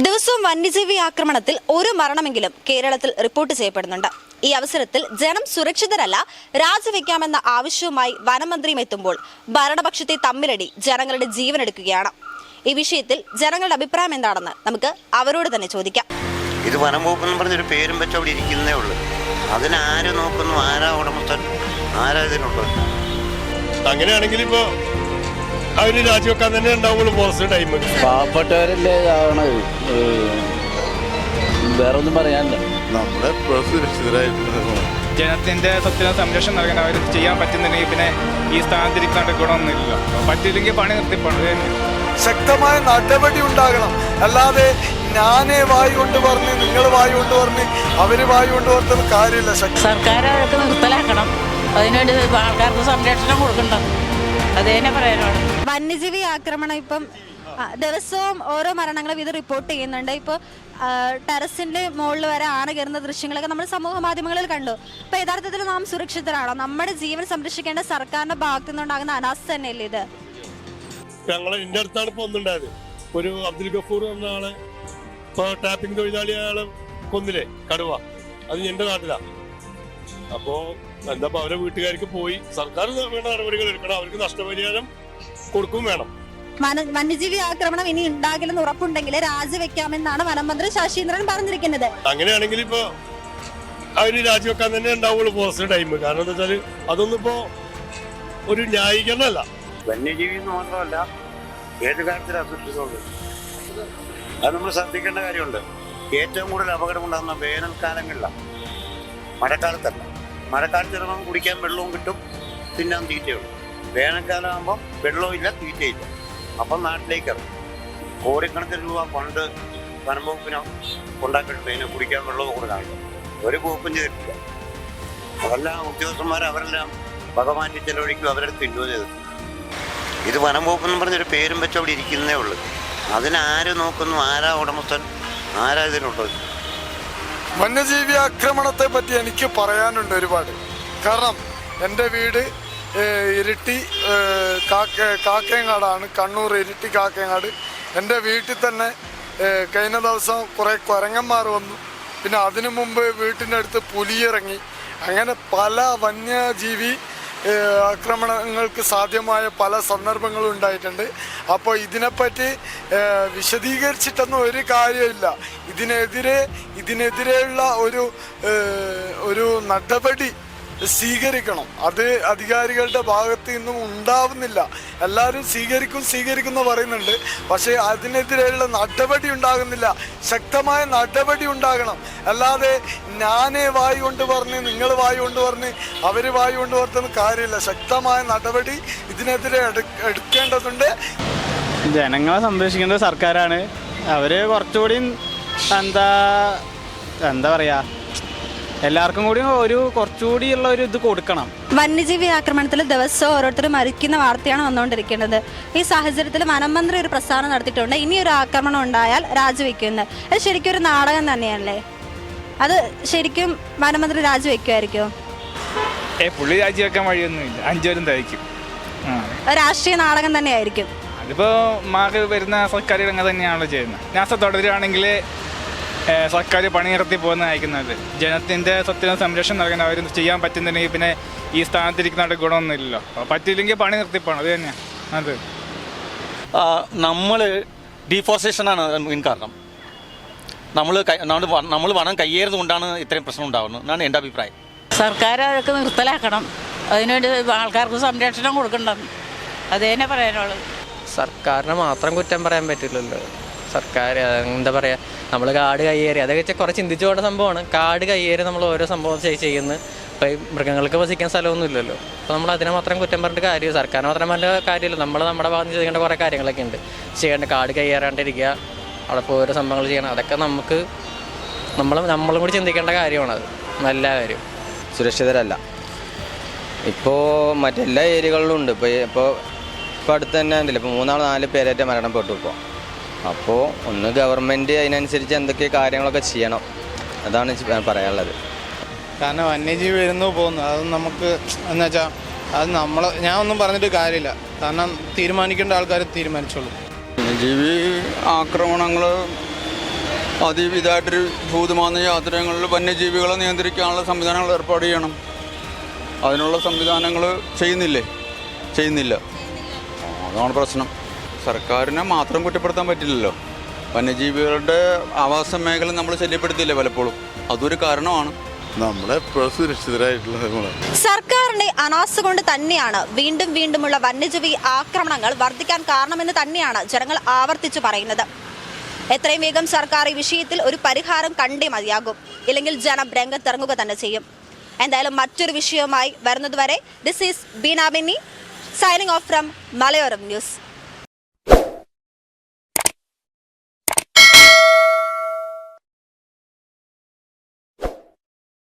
ദിവസവും വന്യജീവി ആക്രമണത്തിൽ ഒരു മരണമെങ്കിലും കേരളത്തിൽ റിപ്പോർട്ട് ചെയ്യപ്പെടുന്നുണ്ട്. ഈ അവസരത്തിൽ ജനം സുരക്ഷിതരല്ല രാജിവെക്കാമെന്ന ആവശ്യവുമായി വനമന്ത്രിയും എത്തുമ്പോൾ ഭരണപക്ഷത്തെ തമ്മിലടി ജനങ്ങളുടെ ജീവനെടുക്കുകയാണ്. ഈ വിഷയത്തിൽ ജനങ്ങളുടെ അഭിപ്രായം എന്താണെന്ന് നമുക്ക് അവരോട് തന്നെ ചോദിക്കാം. ഇത് വനം വകുപ്പ് എന്ന് പറഞ്ഞൊരു പേരും വെച്ച് അവിടെ ഇരിക്കുന്നേ ഉള്ളൂ. അതിനാര് നോക്കുന്നു? ആരാ ഉടമസ്ഥൻ? ആരാ ഇതിനുള്ളത്? അങ്ങനെയാണെങ്കിൽ ഇപ്പോ അവർ രാജിവെക്കാൻ തന്നെ ഉണ്ടാവുള്ളൂ പോസ്റ്റ് ടൈം പാവപ്പെട്ടവരല്ലേ വേറെ ഒന്നും പറയാനില്ല. നമ്മുടെ ജനത്തിന്റെ സ്വത്തിന് സംരക്ഷണം നൽകാൻ അവർ ചെയ്യാൻ പറ്റുന്നുണ്ടെങ്കിൽ പിന്നെ ഈ സ്ഥാനത്തിരിക്കാണ്ട് ഗുണമൊന്നുമില്ല. പറ്റില്ലെങ്കിൽ പണി നിർത്തിപ്പോണ്ട്. ശക്തമായ നടപടി ഉണ്ടാകണം. അല്ലാതെ ഞാനേ വായി കൊണ്ട് പറഞ്ഞ് നിങ്ങൾ വായി കൊണ്ട് പറഞ്ഞ് അവർ വായി കൊണ്ട് പറഞ്ഞത് കാര്യമില്ല. സർക്കാർ അതൊക്കെ നിർത്തലാക്കണം. അതിനുവേണ്ടി ആൾക്കാർക്ക് സംരക്ഷണം കൊടുക്കണ്ട അതേനെ പറയാനുള്ളൂ. പറയാനാണ് വന്യജീവി ആക്രമണം ഇപ്പം ദിവസവും ഓരോ മരണങ്ങളും ഇത് റിപ്പോർട്ട് ചെയ്യുന്നുണ്ട്. ഇപ്പോൾ ടെറസിന്റെ മുകളിൽ വരെ ആന കയറുന്ന ദൃശ്യങ്ങളൊക്കെ നമ്മൾ സമൂഹ മാധ്യമങ്ങളിൽ കണ്ടു. അപ്പൊ യഥാർത്ഥത്തിൽ നാം സുരക്ഷിതരാണോ? നമ്മുടെ ജീവൻ സംരക്ഷിക്കേണ്ട സർക്കാരിന്റെ ഭാഗത്തു നിന്നുണ്ടാകുന്ന അനാസ്ഥ തന്നെയല്ലേ ഇത്? ഞങ്ങളെ ഇന്റെ അടുത്താണ് ഇപ്പൊ ഒന്നുണ്ടായത് ഒരു അബ്ദുൽ ഗഫൂർ എന്ന ആളെ ഇപ്പൊ ടാപ്പിംഗ് തൊഴിലാളി അയാളെ കൊന്നില്ലേ കടുവ. അത് എന്റെ നാട്ടിലാ. അപ്പോ എന്താ അവരെ വീട്ടുകാർക്ക് പോയി സർക്കാർ വേണ്ട നടപടികൾ എടുക്കണം. അവർക്ക് നഷ്ടപരിഹാരം കൊടുക്കും വേണം. വന്യജീവി ആക്രമണം ഇനി ഉണ്ടാകില്ലെന്ന് ഉറപ്പുണ്ടെങ്കിൽ രാജിവെക്കാമെന്നാണ് വനമന്ത്രി ശശീന്ദ്രൻ പറഞ്ഞിരിക്കുന്നത്. അങ്ങനെയാണെങ്കിൽ ഇപ്പൊ അവർ രാജിവെക്കാൻ തന്നെ ഉണ്ടാവുള്ളൂ ഫോറസ്റ്റ് ടൈം കാരണം എന്താ വെച്ചാൽ അതൊന്നും ഇപ്പോ ഒരു ന്യായീകരണമല്ല. വന്യജീവി എന്ന് മാത്രമല്ല ഏത് സൃഷ്ടിച്ചുള്ളത് അത് നമ്മൾ ശ്രദ്ധിക്കേണ്ട കാര്യമുണ്ട്. ഏറ്റവും കൂടുതൽ അപകടമുണ്ടാകുന്ന വേനൽക്കാലങ്ങളിലാണ് മഴക്കാലത്തല്ല. മഴക്കാലത്ത് ഇറങ്ങുമ്പോൾ കുടിക്കാൻ വെള്ളവും കിട്ടും തിന്നാൻ തീറ്റയുള്ളൂ വേനൽക്കാലം ആകുമ്പോൾ വെള്ളവും ഇല്ല തീറ്റയില്ല അപ്പം നാട്ടിലേക്ക് ഇറങ്ങും. കോടിക്കണക്കിന് രൂപ ഫണ്ട് വനംവകുപ്പിന് ഉണ്ടാക്കിയിട്ടുണ്ട് അതിനെ കുടിക്കാൻ വെള്ളവും കൊടുക്കാനുണ്ട് ഒരു വകുപ്പും ചെയ്തിട്ടില്ല. അതെല്ലാം ഉദ്യോഗസ്ഥന്മാർ അവരെല്ലാം വകമാറ്റി ചെലവഴിക്കും അവരെടുത്ത് ഇൻഡോ ചെയ്തിട്ടുണ്ട് ഇത് വനംവകുപ്പ് എന്ന് പറഞ്ഞൊരു പേരും വെച്ച് അവിടെ ഇരിക്കുന്നേ ഉള്ളൂ. അതിനാര് നോക്കുന്നു ആരാ ഉടമസ്ഥൻ ആരാ ഇതിനുള്ളത്. വന്യജീവി ആക്രമണത്തെ പറ്റി എനിക്ക് പറയാനുണ്ട് ഒരുപാട്. കാരണം എന്റെ വീട് ഇരിട്ടി ഏഹ്, കാക്ക കാക്കയങ്ങാടാണ് കണ്ണൂർ ഇരിട്ടി കാക്കയങ്ങാട് എന്റെ വീട്ടിൽ തന്നെ കഴിഞ്ഞ ദിവസം കുറേ കുരങ്ങന്മാർ വന്നു. പിന്നെ അതിനു മുമ്പ് വീട്ടിന്റെ അടുത്ത് പുലിയിറങ്ങി. അങ്ങനെ പല വന്യജീവി ആക്രമണങ്ങൾക്ക് സാധ്യമായ പല സന്ദർഭങ്ങളും ഉണ്ടായിട്ടുണ്ട്. അപ്പോൾ ഇതിനെപ്പറ്റി വിശദീകരിച്ചിട്ടൊന്നും ഒരു കാര്യമില്ല. ഇതിനെതിരെ ഇതിനെതിരെയുള്ള ഒരു ഒരു നടപടി സ്വീകരിക്കണം. അത് അധികാരികളുടെ ഭാഗത്ത് നിന്നും ഉണ്ടാവുന്നില്ല. എല്ലാവരും സ്വീകരിക്കും സ്വീകരിക്കും എന്ന് പറയുന്നുണ്ട്. പക്ഷേ അതിനെതിരെയുള്ള നടപടി ഉണ്ടാകുന്നില്ല. ശക്തമായ നടപടി ഉണ്ടാകണം. അല്ലാതെ ഞാനേ വായി കൊണ്ട് പറഞ്ഞ് നിങ്ങൾ വായി കൊണ്ട് പറഞ്ഞ് അവർ വായി കൊണ്ട് പറഞ്ഞ കാര്യമില്ല. ശക്തമായ നടപടി ഇതിനെതിരെ എടു- എടുക്കേണ്ടതുണ്ട്. ജനങ്ങളെ സംരക്ഷിക്കേണ്ടത് സർക്കാരാണ്. അവർ കുറച്ചുകൂടി എന്താ എന്താ പറയാ എല്ലാവർക്കും കൂടി ഒരു കുറച്ചുകൂടി ഉള്ള ഒരു ഇത് കൊടുക്കണം. വന്യജീവി ആക്രമണത്തിൽ ദിവസവും ഓരോരുത്തർ മരിക്കുന്ന വാർത്തയാണ് വന്നുകൊണ്ടിരിക്കുന്നത്. ഈ സാഹചര്യത്തിൽ വനമന്ത്രി ഒരു പ്രസ്താവന നടത്തിയിട്ടുണ്ട്. ഇനി ഒരു ആക്രമണം ഉണ്ടായാൽ രാജിവെക്കുന്നത് അത് ശരിക്കും ഒരു നാടകം തന്നെയല്ലേ? അത് ശരിക്കും വനമന്ത്രി രാജിവെക്കുമായിരിക്കും? ഏ പുള്ളി രാജിവെക്കാൻ വഴിയൊന്നുമില്ല. അഞ്ചുപേരും തയ്ക്കും. രാഷ്ട്രീയ നാടകം തന്നെയായിരിക്കും. അതിപ്പോ മാറി വരുന്ന സർക്കാർ അങ്ങനെ തന്നെയാണല്ലോ ചെയ്യുന്നത്. ഞാൻ തുടരുകയാണെങ്കിൽ സർക്കാർ പണി നിർത്തി ജനത്തിന്റെ സ്വത്തിന് സംരക്ഷണം നൽകാൻ അവർ ചെയ്യാൻ പറ്റുന്നുണ്ടെങ്കിൽ പിന്നെ ഈ സ്ഥാനത്തിരിക്കുന്നതായിട്ട് ഗുണമൊന്നുമില്ലല്ലോ. അപ്പോൾ പറ്റില്ലെങ്കിൽ പണി നിർത്തിപ്പോണം അത് തന്നെയാണ് അത്. നമ്മൾ ഡീഫോറസ്റ്റേഷനാണ് മെയിൻ കാരണം. നമ്മൾ നമ്മൾ വനം കയ്യേറുന്നത് കൊണ്ടാണ് ഇത്രയും പ്രശ്നം ഉണ്ടാകുന്നത് എന്നാണ് എന്റെ അഭിപ്രായം. സർക്കാർ അതൊക്കെ നിർത്തലാക്കണം. അതിനുവേണ്ടി ആൾക്കാർക്ക് സംരക്ഷണം കൊടുക്കണ്ടെന്ന് അത് തന്നെ പറയാനുള്ളത് സർക്കാരിനെ മാത്രം കുറ്റം പറയാൻ പറ്റില്ലല്ലോ. സർക്കാർ എന്താ പറയുക നമ്മൾ കാട് കയ്യേറി. അതൊക്കെ വെച്ചാൽ കുറേ ചിന്തിച്ചു പോകേണ്ട സംഭവമാണ്. കാട് കയ്യേറി നമ്മൾ ഓരോ സംഭവം ചെയ്യുന്നത് ചെയ്യുന്നു. ഇപ്പോൾ ഈ മൃഗങ്ങൾക്ക് വസിക്കാൻ സ്ഥലമൊന്നും ഇല്ലല്ലോ. അപ്പോൾ നമ്മൾ അതിനെ മാത്രം കുറ്റം പറഞ്ഞിട്ട് കാര്യമില്ല. സർക്കാരിനെ മാത്രം പറഞ്ഞ കാര്യമില്ല. നമ്മൾ നമ്മുടെ ഭാഗത്ത് ചെയ്യേണ്ട കുറേ കാര്യങ്ങളൊക്കെ ഉണ്ട്. ചെയ്യേണ്ട കാട് കയ്യേറാണ്ടിരിക്കുക. അവിടെ പോയി ഓരോ സംഭവങ്ങൾ ചെയ്യണം. അതൊക്കെ നമുക്ക് നമ്മൾ നമ്മളും കൂടി ചിന്തിക്കേണ്ട കാര്യമാണത് നല്ല കാര്യം. സുരക്ഷിതരല്ല. ഇപ്പോൾ മറ്റെല്ലാ ഏരിയകളിലും ഉണ്ട്. ഇപ്പോൾ ഇപ്പോൾ ഇപ്പോൾ അടുത്ത് തന്നെ ഉണ്ടല്ലോ. ഇപ്പോൾ മൂന്നാൾ നാല് പേരായിട്ട് മരണപ്പെട്ടു ഇപ്പോൾ അപ്പോൾ ഒന്ന് ഗവൺമെന്റ് അതിനനുസരിച്ച് എന്തൊക്കെ കാര്യങ്ങളൊക്കെ ചെയ്യണം. അതാണ് പറയാനുള്ളത്. കാരണം വന്യജീവി വരുന്നു പോകുന്നു. അത് നമുക്ക് എന്ന് വെച്ചാൽ അത് നമ്മൾ ഞാൻ ഒന്നും പറഞ്ഞിട്ട് കാര്യമില്ല. കാരണം തീരുമാനിക്കേണ്ട ആൾക്കാർ തീരുമാനിച്ചോളൂ. വന്യജീവി ആക്രമണങ്ങൾ ഇതായിട്ടൊരു ഭൂതമാന യാത്രകളിൽ വന്യജീവികളെ നിയന്ത്രിക്കാനുള്ള സംവിധാനങ്ങൾ ഏർപ്പാട് ചെയ്യണം. അതിനുള്ള സംവിധാനങ്ങൾ ചെയ്യുന്നില്ലേ? ചെയ്യുന്നില്ല. അതാണ് പ്രശ്നം. സർക്കാരിനെ മാത്രം കുറ്റപ്പെടുത്താൻ പറ്റില്ലല്ലോ. വന്യജീവികളുടെ ആവാസ മേഖല നമ്മൾ ശല്യപ്പെടുത്തിയില്ലേ പലപ്പോഴും. അതൊരു കാരണമാണ്. നമ്മളെപ്പോഴും സുരക്ഷിതരായിട്ടുള്ള നമ്മളെ. സർക്കാരിന്റെ അനാസ കൊണ്ട് തന്നെയാണ് വീണ്ടും വീണ്ടുമുള്ള വന്യജീവി ആക്രമണങ്ങൾ വർദ്ധിക്കാൻ കാരണമെന്ന് തന്നെയാണ് ജനങ്ങൾ ആവർത്തിച്ചു പറയുന്നത്. എത്രയും വേഗം സർക്കാർ ഈ വിഷയത്തിൽ ഒരു പരിഹാരം കണ്ടേ മതിയാകും. ഇല്ലെങ്കിൽ ജനം രംഗത്തിറങ്ങുക തന്നെ ചെയ്യും. എന്തായാലും മറ്റൊരു വിഷയവുമായി വരുന്നതുവരെ this is Beena Binni signing off from Malayoram news.